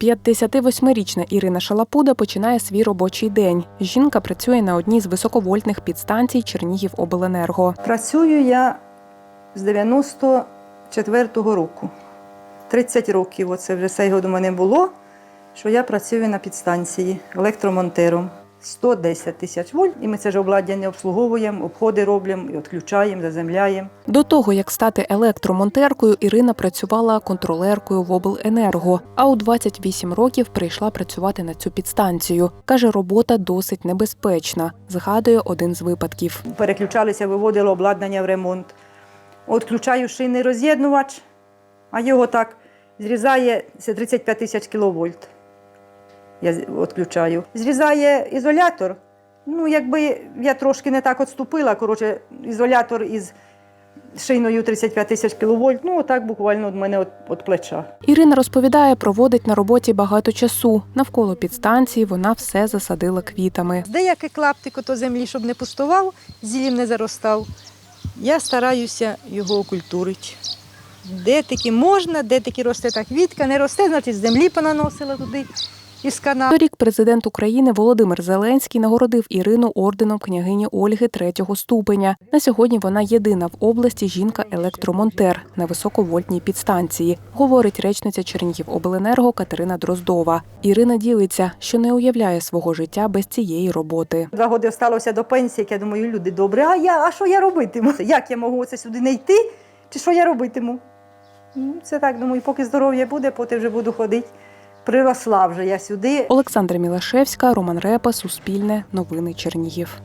58-річна Ірина Шалапуда починає свій робочий день. Жінка працює на одній з високовольтних підстанцій Чернігівобленерго. Працюю я з 94-го року. 30 років, оце вже цей год мене було, що я працюю на підстанції електромонтером. 110 тисяч вольт, і ми це ж обладнання обслуговуємо, обходи робимо, і відключаємо, заземляємо. До того, як стати електромонтеркою, Ірина працювала контролеркою в обленерго, а у 28 років прийшла працювати на цю підстанцію. Каже, робота досить небезпечна. Згадує один з випадків. Переключалися, виводили обладнання в ремонт. Відключаю шинний роз'єднувач, а його так зрізає це 35 тисяч кіловольт. Я відключаю. Зрізає ізолятор. Ну, якби я трошки не так відступила, коротше, ізолятор із шиною 35 тисяч кіловольт, ну, отак буквально від мене від, від плеча. Ірина розповідає, проводить на роботі багато часу. Навколо підстанції вона все засадила квітами. Деякий клаптик ото землі, щоб не пустував, зілім не заростав. Я стараюся його окультурити. Де таки можна, де таки росте та квітка, не росте, значить з землі понаносила туди із каналу. Торік президент України Володимир Зеленський нагородив Ірину орденом княгині Ольги третього ступеня. На сьогодні вона єдина в області жінка-електромонтер на високовольтній підстанції, говорить речниця Чернігівобленерго Катерина Дроздова. Ірина ділиться, що не уявляє свого життя без цієї роботи. Два роки залишилося до пенсії, як я думаю, люди добрі, а я, а що я робитиму? Як я можу оце сюди не йти? Чи що я робитиму? Ну, це так, думаю, поки здоров'я буде, поки вже буду ходити. Приросла вже я сюди. Олександра Мілашевська, Роман Репа, Суспільне, Новини Чернігів.